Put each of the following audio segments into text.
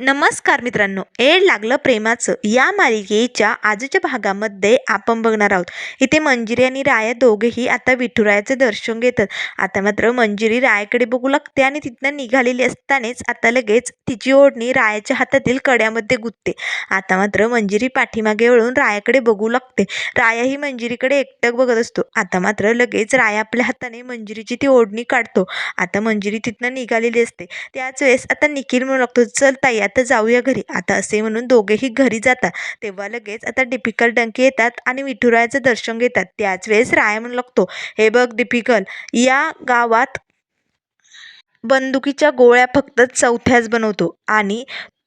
नमस्कार मित्रांनो एड लागलं प्रेमाचं. या मालिकेच्या आजच्या भागामध्ये आपण बघणार आहोत. इथे मंजिरी आणि राया दोघेही आता विठुरायाचं दर्शन घेतात. आता मात्र मंजिरी रायाकडे बघू लागते आणि तिथनं निघालेली असतानाच आता लगेच तिची ओढणी रायाच्या हातातील कड्यामध्ये गुंतते. आता मात्र मंजिरी पाठीमागे वळून रायाकडे बघू लागते. राया ही मंजिरीकडे एकटक बघत असतो. आता मात्र लगेच राया आपल्या हाताने मंजिरीची ती ओढणी काढतो. आता मंजिरी तिथनं निघालेली असते. त्याच वेळेस आता निखिल म्हणू लागतो चल ताई आता जाऊया घरी. आता असे म्हणून दोघेही घरी जातात. तेव्हा लगेच आता डिपिकल डंकी येतात आणि विठुरायाचं दर्शन घेतात. त्याच वेळेस राया म्हणू लागतो हे बघ डिपिकल या गावात बंदुकीच्या गोळ्या फक्त चौथ्याच बनवतो आणि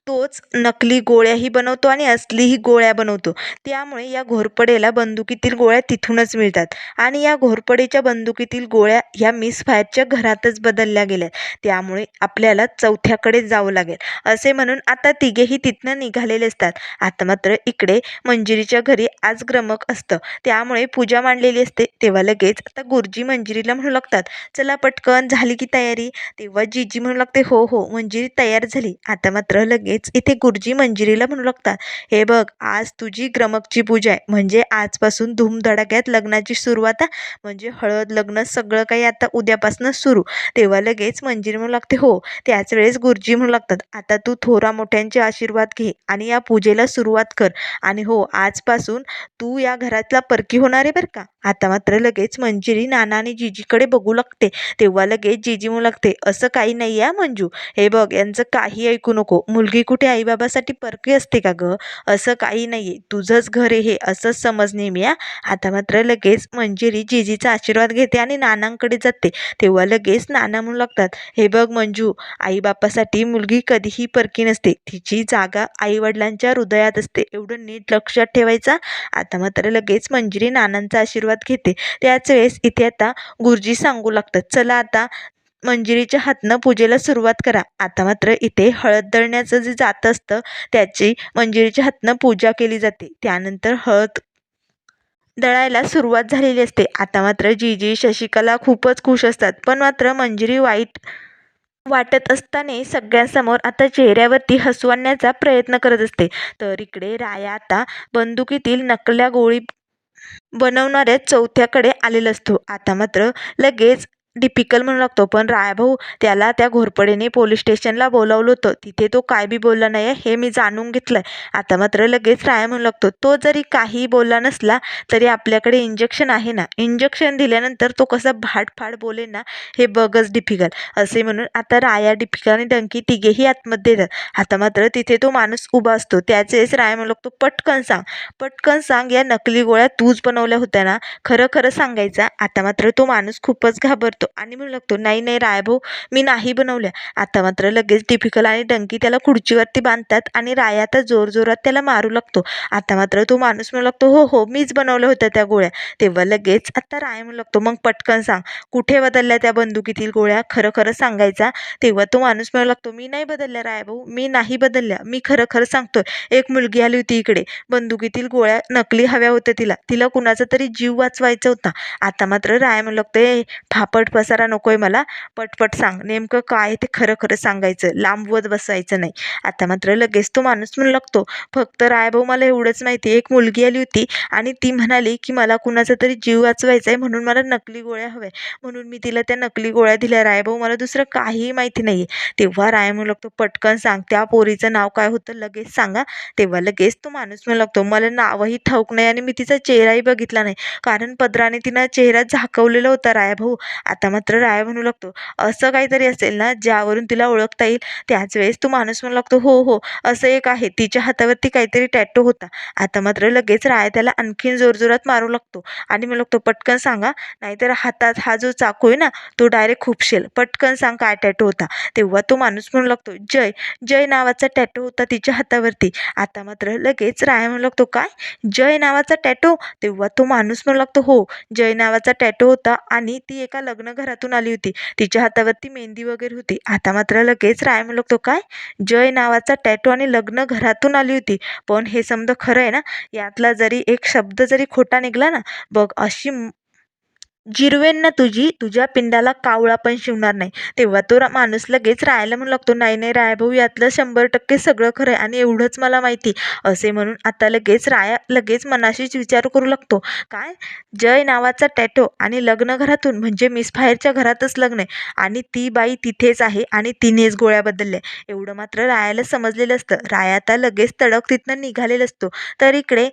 तोच नकली गोळ्याही बनवतो आणि असलीही गोळ्या बनवतो. त्यामुळे या घोरपडेला बंदुकीतील गोळ्या तिथूनच मिळतात. आणि या घोरपडेच्या बंदुकीतील गोळ्या ह्या मिस फायरच्या घरातच बदलल्या गेल्या त्यामुळे आपल्याला चौथ्याकडे जावं लागेल. असे म्हणून आता तिघेही तिथनं निघालेले असतात. आता मात्र इकडे मंजिरीच्या घरी आज ग्रमक असतं. त्यामुळे पूजा मांडलेली असते. तेव्हा लगेच आता गुरुजी मंजिरीला म्हणू लागतात चला पटकन झाली की तयारी. तेव्हा जीजी म्हणू लागते हो हो मंजिरी तयार झाली. आता मात्र लगेच इथे गुरुजी मंजिरीला म्हणू लागतात हे बघ आज तुझी ग्रमकची पूजा आहे. म्हणजे आजपासून धूमधडाक्यात लग्नाची सुरुवात आहे. म्हणजे हळद लग्न सगळं काही आता उद्यापासून सुरू. तेव्हा लगेच मंजिरी म्हणू लागते हो त्याच वेळेस गुरुजी म्हणू लागतात आता तू थोरा मोठ्यांचे आशीर्वाद घे आणि या पूजेला सुरुवात कर. आणि हो आजपासून तू या घरातला परकी होणार आहे बरं का? आता मात्र लगेच मंजिरी नाना आणि जीजीकडे बघू लागते. तेव्हा लगेच जीजी म्हणू लागते असं काही नाही आहे मंजू. हे बघ यांचं काही ऐकू नको. मुलगी कुठे आईबाबासाठी परकी असते का गं? असं काही नाही आहे तुझंच घर आहे हे असंच समज नेहमी या आता मात्र लगेच मंजिरी जीजीचा आशीर्वाद घेते आणि नानांकडे जाते. तेव्हा लगेच नाना म्हणू लागतात हे बघ मंजू आईबापासाठी मुलगी कधीही परकी नसते. तिची जागा आईवडिलांच्या हृदयात असते. एवढं नीट लक्षात ठेवायचा? आता मात्र लगेच मंजिरी नानांचा आशीर्वाद घेते. त्याच वेळेस इथे आता गुरुजी सांगू लागतात. चला आता मंजिरीच्या हातनं पूजेला सुरुवात करा. आता मात्र इथे हळद दळण्याचं जे जातं असतं त्याची मंजिरीच्या हातनं पूजा केली जाते. त्यानंतर हळद दळायला सुरुवात झालेली असते. आता मात्र जीजी शशिकला खूपच खुश असतात. पण मात्र मंजिरी वाईट वाटत असताना सगळ्यांसमोर आता चेहऱ्यावरती हसू आणण्याचा प्रयत्न करत असते. तर इकडे राया आता बंदुकीतील नकल्या गोळी बनवणाऱ्या चौथ्याकडे आलेला असतो. आता मात्र लगेच डिपिकल म्हणू लागतो. पण रायभाऊ त्याला त्या घोरपडेने पोलीस स्टेशनला बोलावलं होतं. तिथे तो काय बी बोलला नाही आहे हे मी जाणून घेतलं आहे आता मात्र लगेच राया म्हणू लागतो. तो जरी काही बोलला नसला तरी आपल्याकडे इंजेक्शन आहे ना. इंजेक्शन दिल्यानंतर तो कसा भाडफाड बोलेल ना हे बघच डिफिकल असे म्हणून आता राया डिफिकल आणि डंकी तिघेही आतमध्ये येतात. आता मात्र तिथे तो माणूस उभा असतो. त्याचेच राया म्हणू लागतो पटकन सांग. पटकन सांग या नकली गोळ्या तूच बनवल्या होत्या ना. खरं खरं सांगायचा. आता मात्र तो माणूस खूपच घाबरतो. आणि म्हणू लागतो नाही नाही रायभाऊ मी नाही बनवल्या. आता मात्र लगेच डिफिकल आणि डंकी त्याला खुर्चीवरती बांधतात आणि राया आता जोरजोरात त्याला मारू लागतो. आता मात्र तो माणूस म्हणू लागतो हो हो मीच बनवल्या होत्या त्या गोळ्या. तेव्हा लगेच आता राय म्हणू लागतो मग पटकन सांग कुठे बदलल्या त्या बंदुकीतील गोळ्या? खरं खरं सांगायचा. तेव्हा तो माणूस म्हणू लागतो मी नाही बदलल्या रायभाऊ मी नाही बदलल्या मी खरं खरं सांगतोय. एक मुलगी आली होती इकडे बंदुकीतील गोळ्या नकली हव्या होत्या तिला तिला कुणाचा तरी जीव वाचवायचा होता. आता मात्र राय म्हणू लागतो ए फापट पसारा नको आहे मला. पटपट सांग. नेमकं काय ते खरं खरं सांगायचं. लांबवत बसायचं नाही. आता मात्र लगेच तो माणूस म्हणू लागतो फक्त रायभाऊ मला एवढंच माहिती आहे. एक मुलगी आली होती आणि ती म्हणाली की मला कुणाचा तरी जीव वाचवायचा आहे म्हणून मला नकली गोळ्या हव्या म्हणून मी तिला त्या नकली गोळ्या दिल्या. रायभाऊ मला दुसरं काहीही माहिती नाही आहे तेव्हा राय म्हणू लागतो पटकन सांग. त्या पोरीचं नाव काय होतं लगेच सांगा. तेव्हा लगेच तो माणूस म्हणू लागतो मला नावही ठाऊक नाही आणि मी तिचा चेहराही बघितला नाही. कारण पदराने तिनं चेहरा झाकवलेला होता रायभाऊ. आता आता मात्र राय म्हणू लागतो असं काहीतरी असेल ना ज्यावरून तिला ओळखता येईल त्याच वेळेस तो माणूस म्हणू लागतो हो हो असं एक आहे. तिच्या हातावरती काहीतरी टॅटो होता. आता मात्र लगेच राय त्याला आणखीन जोरजोरात मारू लागतो. आणि म्हणू लागतो पटकन सांगा नाहीतर हातात हा जो चाकू आहे ना तो डायरेक्ट खुपशेल. पटकन सांग काय टॅटो होता. तेव्हा तो माणूस म्हणू लागतो जय जय नावाचा टॅटो होता तिच्या हातावरती. आता मात्र लगेच राय म्हणू लागतो काय? जय नावाचा टॅटो तेव्हा तो माणूस म्हणू लागतो हो जय नावाचा टॅटो होता आणि ती एका लग्न घरातून आली होती. तिच्या हातावरती मेहंदी वगैरे होती. आता मात्र लगेच राय म्हणलो तो काय? जय नावाचा टॅटो आणि लग्न घरातून आली होती. पण हे समजा खरं आहे ना? यातला जरी एक शब्द जरी खोटा निघाला ना बघ अशी जिरवेन ना तुझी तुझ्या पिंडाला कावळा पण शिवणार नाही. तेव्हा तो रा- माणूस लगेच राहायला म्हणू लागतो नाही नाही रायभाऊ यातलं शंभर टक्के सगळं खरं आहे आणि एवढंच मला माहिती. असे म्हणून आता लगेच राया लगेच मनाशीच विचार करू लागतो. काय? जय नावाचा टॅटो आणि लग्न घरातून म्हणजे मिस फायरच्या घरातच लग्न आहे. आणि ती बाई तिथेच आहे आणि तिनेच गोळ्या बदलल्या. एवढं मात्र रायाला समजलेलं असतं. राया आता लगेच तडक तिथनं निघालेलं असतो. तर इकडे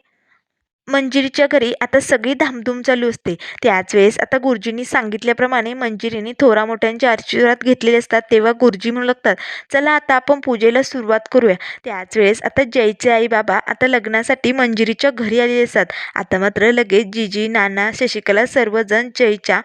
मंजिरीच्या घरी आता सगळी धामधूम चालू असते. त्याच वेळेस आता गुरुजींनी सांगितल्याप्रमाणे मंजिरीने थोरा मोठ्यांचे आशीर्वाद घेतलेले असतात तेव्हा गुरुजी म्हणू लागतात चला आता आपण पूजेला सुरुवात करूया. त्याच वेळेस आता जयचे आई बाबा आता लग्नासाठी मंजिरीच्या घरी आलेले असतात. आता मात्र लगेच जिजी नाना शशिकला सर्वजण जयच्या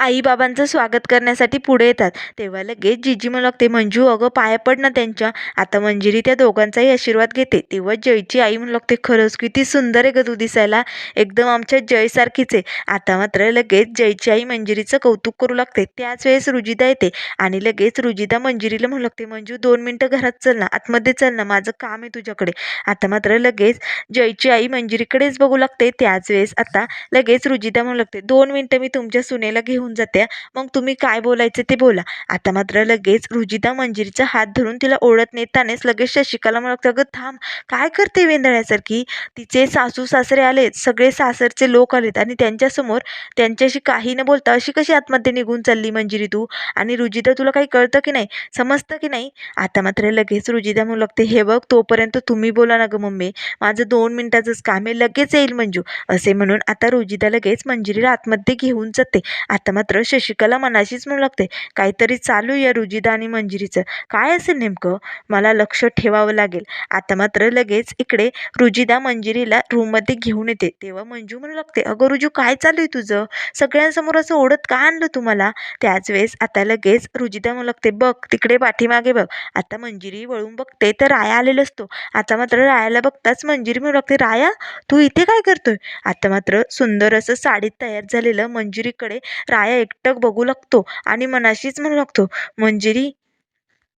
आईबाबांचं स्वागत करण्यासाठी पुढे येतात. तेव्हा लगेच जिजी म्हणू लागते मंजू अगं पाया पड ना त्यांच्या. आता मंजिरी त्या दोघांचाही आशीर्वाद घेते. तेव्हा जयची आई म्हणू लागते खरंच किती सुंदर आहे ग तू दिसायला. एकदम आमच्या जयसारखीच आहे. आता मात्र लगेच जयची आई मंजिरीचं कौतुक करू लागते. त्याच वेळेस रुजिता येते आणि लगेच रुजिता मंजिरीला म्हणू लागते मंजू दोन मिनटं घरात चल ना. आतमध्ये चल ना. माझं काम आहे तुझ्याकडे. आता मात्र लगेच जयची आई मंजिरीकडेच बघू लागते. त्याच वेळेस आता लगेच रुजिता म्हणू लागते दोन मिनटं मी तुमच्या सुनेला घेऊन जाते मग तुम्ही काय बोलायचं ते बोला. आता मात्र लगेच रुजिता मंजिरीचा हात धरून तिला ओढत नेतानेच लगेच शशिकाला म्हणत अगं थांब. काय करते वेंदळ्यासारखी तिचे सासू सासरे आलेत. सगळे सासरचे लोक आलेत आणि त्यांच्यासमोर त्यांच्याशी काही न बोलता अशी कशी आतमध्ये निघून चालली मंजिरी तू? आणि रुजिता तुला काही कळतं की नाही? समजतं की नाही? आता मात्र लगेच रुजिता म्हणू लागते हे बघ तोपर्यंत तुम्ही बोला ना गं मम्मी. माझं दोन मिनिटाचंच काम आहे. लगेच येईल मंजू. असे म्हणून आता रुजिता लगेच मंजिरीला आतमध्ये घेऊन जाते. आता मात्र शशिकला मनाशीच म्हणू लागते काहीतरी चालू आहे या रुजिदा आणि मंजिरीचं. काय असेल नेमकं? मला लक्ष ठेवावं लागेल. आता मात्र लगेच इकडे रुजिदा मंजिरीला रूममध्ये घेऊन येते. तेव्हा मंजू म्हणू लागते अगं रुजू काय चालू आहे तुझं? सगळ्यांसमोर असं ओढत का आणलं तुम्हाला? त्याच वेळेस आता लगेच रुजिदा म्हणू लागते बघ तिकडे पाठीमागे बघ. आता मंजिरी वळून बघते तर राया आलेला असतो. आता मात्र रायाला बघताच मंजिरी म्हणू लागते राया तू इथे काय करतोय? आता मात्र सुंदर असं साडीत तयार झालेलं मंजिरीकडे राया एकटक बघू लागतो आणि मनाशीच म्हणू लागतो मंजिरी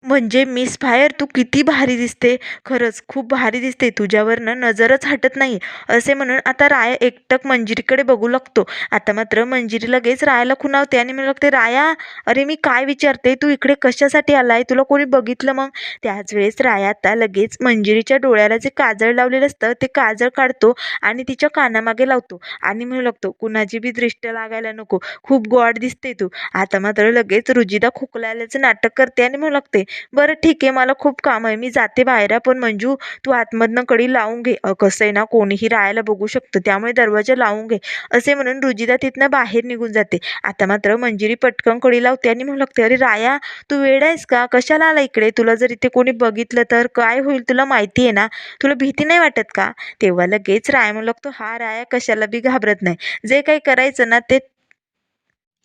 म्हणजे मिस फायर तू किती भारी दिसते. खरंच खूप भारी दिसते. तुझ्यावरनं नजरच हटत नाही. असे म्हणून आता राया एकटक मंजिरीकडे बघू लागतो. आता मात्र मंजिरी लगेच रायाला खुणावते आणि म्हणू लागते राया अरे मी काय विचारते? तू इकडे कशासाठी आलाय? तुला कोणी बघितलं मग? त्याच वेळेस राया आता लगेच मंजिरीच्या डोळ्याला जे काजळ लावलेलं असतं ते काजळ काढतो आणि तिच्या कानामागे लावतो. आणि म्हणू लागतो कुणाची बी दृष्ट लागायला नको. खूप गॉड दिसते तू. आता मात्र लगेच रुजिदा खोकल्याचं नाटक करते आणि म्हणू लागते बरं ठीक आहे. मला खूप काम आहे. मी जाते बाहेर. पण मंजू तू आतमधनं कडी लावून घे. कसं आहे ना कोणीही राहायला बघू शकतं. त्यामुळे दरवाजा लावून घे. असे म्हणून रुजिता तिथनं बाहेर निघून जाते. आता मात्र मंजिरी पटकन कडी लावते आणि म्हणू लागते अरे राया तू वेड आहेस का? कशाला आला इकडे? तुला जर इथे कोणी बघितलं तर काय होईल? तुला माहिती आहे ना? तुला भीती नाही वाटत का? तेव्हा लगेच राया म्हणू लागतो हा राया कशाला बी घाबरत नाही. जे काही करायचं ना ते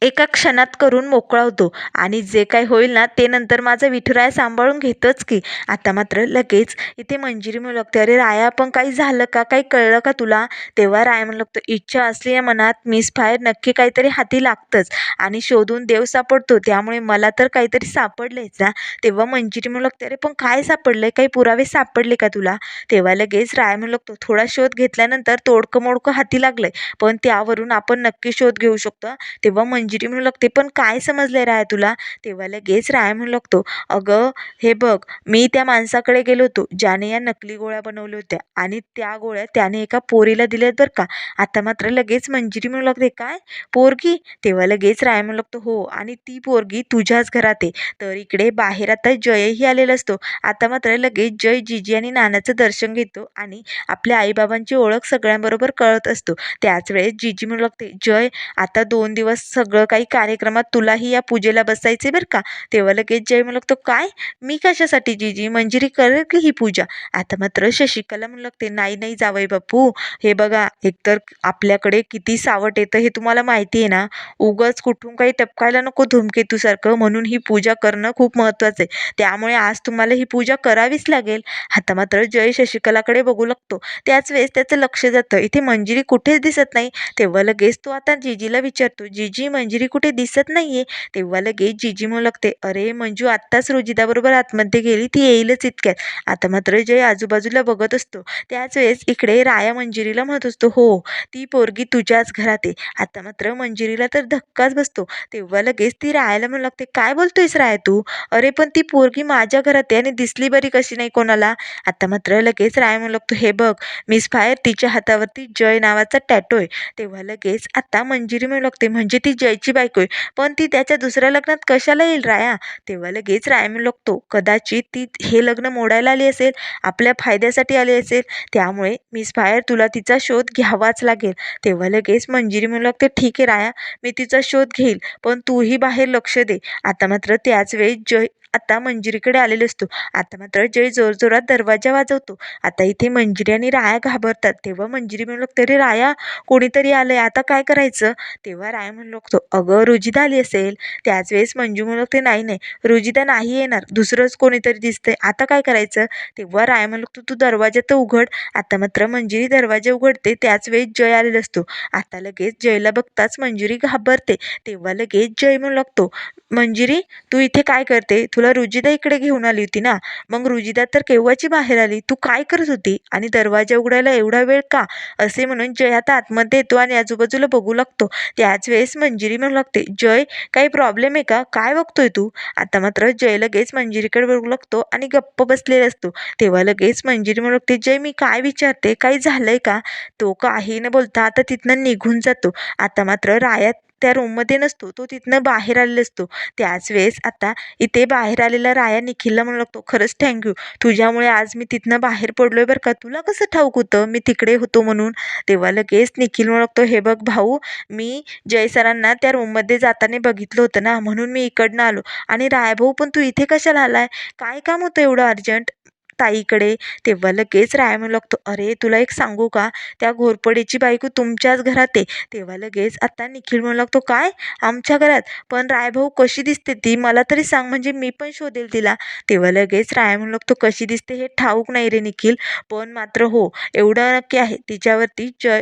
एका क्षणात करून मोकळा होतो आणि जे काही होईल ना ते नंतर माझा विठुराया सांभाळून घेतोच की. आता मात्र लगेच इथे मंजिरी म्हणू लागते. अरे राया पण काही झालं का? काही कळलं का तुला? तेव्हा राया म्हणू लागतो इच्छा असली या मनात मिस फायर नक्की काहीतरी हाती लागतंच. आणि शोधून देव सापडतो. त्यामुळे मला तर काहीतरी सापडलंयच ना. तेव्हा मंजिरी म्हणू लागते अरे पण काय सापडलंय? काही पुरावे सापडले का तुला? तेव्हा लगेच राया म्हणू लागतो थोडा शोध घेतल्यानंतर तोडकं मोडकं हाती लागलंय. पण त्यावरून आपण नक्की शोध घेऊ शकतो. तेव्हा मंजिरी म्हणू लागते. पण काय समजले राय तुला? तेव्हा लगेच राय म्हणू लागतो अगं हे बघ मी त्या माणसाकडे गेलो होतो. ज्याने या नकली गोळ्या बनवल्या होत्या आणि त्या गोळ्या त्याने एका पोरीला दिल्यात बरं का. आता मात्र लगेच मंजिरी म्हणू लागते काय? पोरगी? तेव्हा लगेच राय म्हणू लागतो हो आणि ती पोरगी तुझ्याच घरात आहे. तर इकडे बाहेर आता जयही आलेला असतो. आता मात्र लगेच जय जिजी आणि नानाचं दर्शन घेतो आणि आपल्या आईबाबांची ओळख सगळ्यांबरोबर कळत असतो. त्याच वेळेस जिजी म्हणू लागते जय आता दोन दिवस सगळं काही कार्यक्रमात तुलाही या पूजेला बसायचे बरं का? तेव्हा लगेच जय म्हणू लागतो काय? मी कशासाठी जिजी? मंजिरी करेल की ही पूजा? आता मात्र शशिकला म्हणू लागते नाही नाही जावई बापू. हे बघा एकतर आपल्याकडे किती सावट येतं हे तुम्हाला माहिती आहे ना? उगाच कुठून काही टपकायला नको धूमकेतूसारखं. म्हणून ही पूजा करणं खूप महत्त्वाचं आहे. त्यामुळे आज तुम्हाला ही पूजा करावीच लागेल. आता मात्र जय शशिकलाकडे बघू लागतो. त्याच वेळेस त्याचं लक्ष जातं. इथे मंजिरी कुठेच दिसत नाही. तेव्हा लगेच तो आता जीजीला विचारतो जीजी मंजिरी मंजिरी कुठे दिसत नाहीये. तेव्हा लगेच जिजी मुलगते. लागते अरे मंजू आत्ताच रोजिताबरोबर आतमध्ये गेली ती येईलच इतक्यात. आता मात्र जय आजूबाजूला बघत असतो. त्याच वेळेस इकडे राया मंजिरीला म्हणत असतो हो ती पोरगी तुझ्याच घरात आहे. आता मात्र मंजिरीला तर धक्काच बसतो. तेव्हा लगेच ती रायाला म्हणू लागते काय बोलतोयस राय तू? अरे पण ती पोरगी माझ्या घरात आहे आणि दिसली बरी कशी नाही कोणाला. आता मात्र लगेच राय म्हणू लागतो हे बघ मिस फायर तिच्या हातावरती जय नावाचा टॅटो आहे. तेव्हा लगेच आता मंजिरी म्हणू लागते म्हणजे ती जय जयची बायको आहे. पण ती त्याच्या दुसऱ्या लग्नात कशाला येईल राया? तेव्हा लगेच राय म्हणू लागतो कदाचित ती हे लग्न मोडायला आली असेल आपल्या फायद्यासाठी आली असेल त्यामुळे मिस फायर तुला तिचा शोध घ्यावाच लागेल. तेव्हा लगेच मंजिरी म्हणू लागते ठीक आहे राया मी तिचा शोध घेईल पण तूही बाहेर लक्ष दे. आता मात्र त्याच वेळी जय आता मंजिरीकडे आलेलो असतो. आता मात्र जय जोरजोरात दरवाजा वाजवतो. आता इथे मंजिरी आणि राया घाबरतात. तेव्हा मंजिरी म्हणू लागते अरे राया कोणीतरी आलंय. आता काय करायचं? तेव्हा राया म्हणू लागतो अगं रुजिदा आली असेल. त्याच वेळेस मंजू म्हणू लागते नाही नाही रुजिदा नाही येणार. दुसरंच कोणीतरी दिसतंय. आता काय करायचं? तेव्हा राया म्हणू लागतो तू दरवाजा तर उघड. आता मात्र मंजिरी दरवाजा उघडते. त्याच वेळेस जय आलेला असतो. आता लगेच जयला बघताच मंजिरी घाबरते. तेव्हा लगेच जय म्हणू लागतो मंजिरी तू इथे काय करते? तुला रुजिता इकडे घेऊन आली होती ना? मग रुजिता तर केव्हाची बाहेर आली? तू काय करत होती? आणि दरवाजा उघडायला एवढा वेळ का? असे म्हणून जय आता आतमध्ये येतो आणि आजूबाजूला बघू लागतो. त्याच वेळेस मंजिरी म्हणू लागते जय काही प्रॉब्लेम आहे का? काय बघतोय तू? आता मात्र जय लगेच मंजिरीकडे बघू लागतो आणि गप्प बसलेला असतो. तेव्हा लगेच मंजिरी म्हणू लागते जय मी काय विचारते? काही झालंय का? तो काही न बोलता आता तिथनं निघून जातो. आता मात्र रायात त्या रूममध्ये नसतो. तो तिथनं बाहेर आलेला असतो. त्याच वेळेस आता इथे बाहेर आलेला राया निखिलला म्हणू लागतो खरंच थँक्यू तुझ्यामुळे आज मी तिथनं बाहेर पडलो आहे बरं का. तुला कसं ठाऊक होतं? मी तिकडे होतो म्हणून. तेव्हा लगेच निखिल म्हणू लागतो हे बघ भाऊ मी जयसरांना त्या रूममध्ये जाताना बघितलं होतं ना. म्हणून मी इकडनं आलो. आणि राया भाऊ पण तू इथे कशाला आला आहे काय काम होतं एवढं अर्जंट? ताईकडे. तेव्हा लगेच राया म्हणू लागतो अरे तुला एक सांगू का? त्या घोरपडीची बायको तुमच्याच घरात आहे. तेव्हा लगेच आता निखिल म्हणू लागतो काय? आमच्या घरात? पण रायभाऊ कशी दिसते ती? मला तरी सांग म्हणजे मी पण शोधेल तिला. तेव्हा लगेच राया म्हणू लागतो कशी दिसते? हे ठाऊक नाही रे निखिल. पण मात्र हो एवढं नक्की आहे. तिच्यावरती जय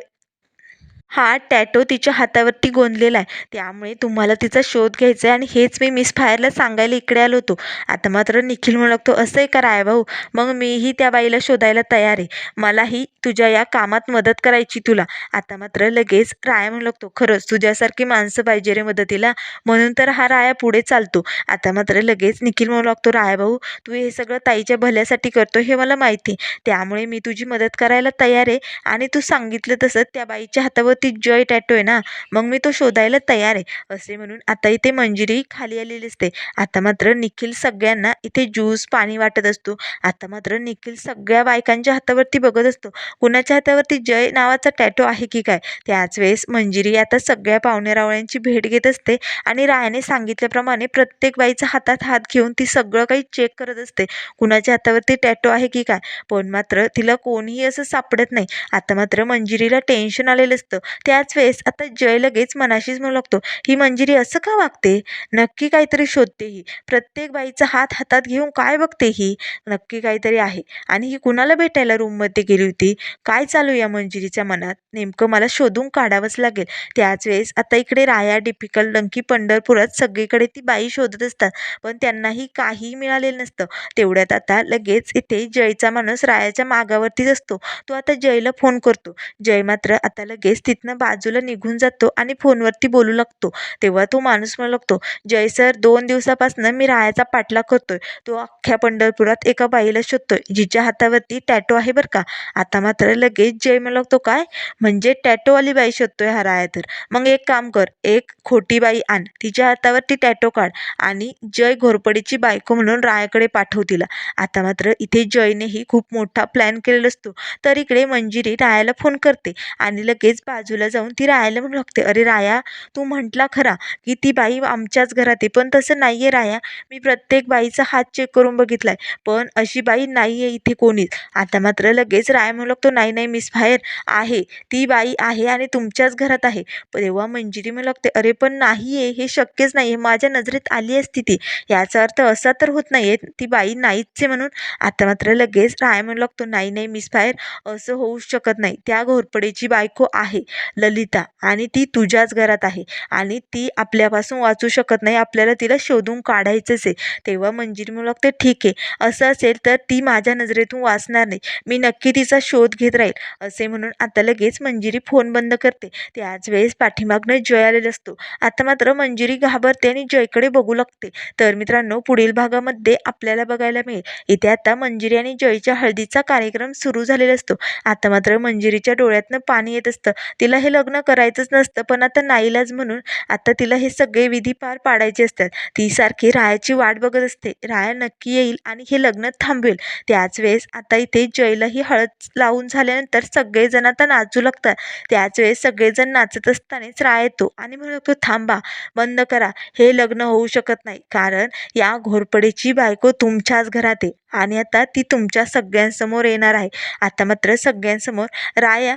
हा टॅटो तिच्या हातावरती गोंदलेला आहे. त्यामुळे तुम्हाला तिचा शोध घ्यायचा आहे आणि हेच मी मिस फायरला सांगायला इकडे आलो होतो. आता मात्र निखिल म्हणू लागतो असं आहे का राय भाऊ मग मीही त्या बाईला शोधायला तयार आहे. मलाही तुझ्या या कामात मदत करायची तुला. आता मात्र लगेच राया म्हणू लागतो खरंच तुझ्यासारखी माणसं पाहिजे रे मदतीला. म्हणून तर हा राया पुढे चालतो. आता मात्र लगेच निखिल म्हणू लागतो रायभाऊ तू हे सगळं ताईच्या भल्यासाठी करतो हे मला माहिती त्यामुळे मी तुझी मदत करायला तयार आहे आणि तू सांगितलं तसं त्या बाईच्या हातावर ती जय टॅटो आहे ना? मग मी तो शोधायला तयार आहे. असे म्हणून आता इथे मंजिरी खाली आलेली असते. आता मात्र निखिल सगळ्यांना इथे ज्यूस पाणी वाटत असतो. आता मात्र निखिल सगळ्या बायकांच्या हातावरती बघत असतो. कुणाच्या हातावरती जय नावाचा टॅटो आहे की काय? त्याच वेळेस मंजिरी आता सगळ्या पाहुणेरावळ्यांची भेट घेत असते आणि रायाने सांगितल्याप्रमाणे प्रत्येक बाईचा हातात हात घेऊन ती सगळं काही चेक करत असते. कुणाच्या हातावरती टॅटो आहे की काय? पण मात्र तिला कोणीही असं सापडत नाही. आता मात्र मंजिरीला टेन्शन आलेलं असतं. त्याच वेळेस आता जय लगेच मनाशीच म्हणू लागतो ही मंजिरी असं का वागते? नक्की काहीतरी शोधते ही. प्रत्येक बाईचा हात हातात घेऊन काय बघते ही? नक्की काहीतरी आहे. आणि ही कुणाला भेटायला रूममध्ये गेली होती? काय चालू या मंजिरीच्या मनात? नेमकं मला शोधून काढावंच लागेल. त्याच वेळेस आता इकडे राया डिपिकल डंकी पंढरपुरात सगळीकडे ती बाई शोधत असतात. पण त्यांनाही काही मिळालेलं नसतं. तेवढ्यात आता लगेच इथे जयचा माणूस रायाच्या मागावरतीच असतो. तो आता जयला फोन करतो. जय मात्र आता लगेच तिथनं बाजूला निघून जातो आणि फोनवरती बोलू लागतो. तेव्हा तो माणूस म्हणू लागतो जय सर दोन दिवसापासून मी रायाचा पाठलाग करतोय. तो अख्ख्या पंढरपुरात एका बाईला शोधतोय जिच्या हातावरती टॅटो आहे बरं का. आता मात्र लगेच जय म्हणू लागतो काय? म्हणजे टॅटोवाली बाई शोधतोय हा राया तर. मग एक काम कर एक खोटी बाई आण तिच्या हातावरती टॅटो काढ आणि जय घोरपडीची बायको म्हणून रायाकडे पाठव तिला. आता मात्र इथे जयनेही खूप मोठा प्लॅन केलेला असतो. तर इकडे मंजिरी रायाला फोन करते आणि लगेच बाजू बाजूला जाऊन ती रायाला म्हणू लागते अरे राया तू म्हटला खरा की ती बाई आमच्याच घरात आहे पण तसं नाही आहे राया. मी प्रत्येक बाईचा हात चेक करून बघितला आहे पण अशी बाई नाही आहे इथे कोणीच. आता मात्र लगेच राया म्हणू लागतो नाही नाही मिस बाहेर आहे. ती बाई आहे आणि तुमच्याच घरात आहे. तेव्हा मंजिरी म्हणू लागते अरे पण नाही आहे हे शक्यच नाही आहे माझ्या नजरेत आली असती ती. याचा अर्थ असा तर होत नाही आहे ती बाई नाहीच आहे म्हणून. आता मात्र लगेच राया म्हणू लागतो नाही नाही मिस बाहेर असं होऊच शकत नाही. त्या घोरपडीची बायको आहे. ललिता आणि ती तुझ्याच घरात आहे. आणि ती आपल्यापासून वाचू शकत नाही. आपल्याला तिला शोधून काढायचंच आहे. तेव्हा मंजिरी म्हणू लागते ठीक आहे. असं असेल तर ती माझ्या नजरेतून वाचणार नाही. मी नक्की तिचा शोध घेत राहील. असे म्हणून आता लगेच मंजिरी फोन बंद करते. त्याच वेळेस पाठीमागनं जय आलेला असतो. आता मात्र मंजिरी घाबरते आणि जयकडे बघू लागते. तर मित्रांनो पुढील भागामध्ये आपल्याला बघायला मिळेल. इथे आता मंजिरी आणि जयच्या हळदीचा कार्यक्रम सुरू झालेला असतो. आता मात्र मंजिरीच्या डोळ्यातनं पाणी येत असतं. तिला तिला हे लग्न करायचंच नसतं पण आता नाईलाज म्हणून आता तिला हे सगळे विधी पार पाडायचे असतात. ती सारखी रायाची वाट बघत असते. राया नक्की येईल आणि हे लग्न थांबवेल. त्याच वेळेस आता इथे जयलाही हळद लावून झाल्यानंतर सगळेजण आता नाचू लागतात. त्याच वेळेस सगळेजण नाचत असतानाच राया येतो आणि म्हणू लागतो थांबा बंद करा. हे लग्न होऊ शकत नाही. कारण या घोरपडीची बायको तुमच्याच घरात आहे आणि आता ती तुमच्या सगळ्यांसमोर येणार आहे. आता मात्र सगळ्यांसमोर राया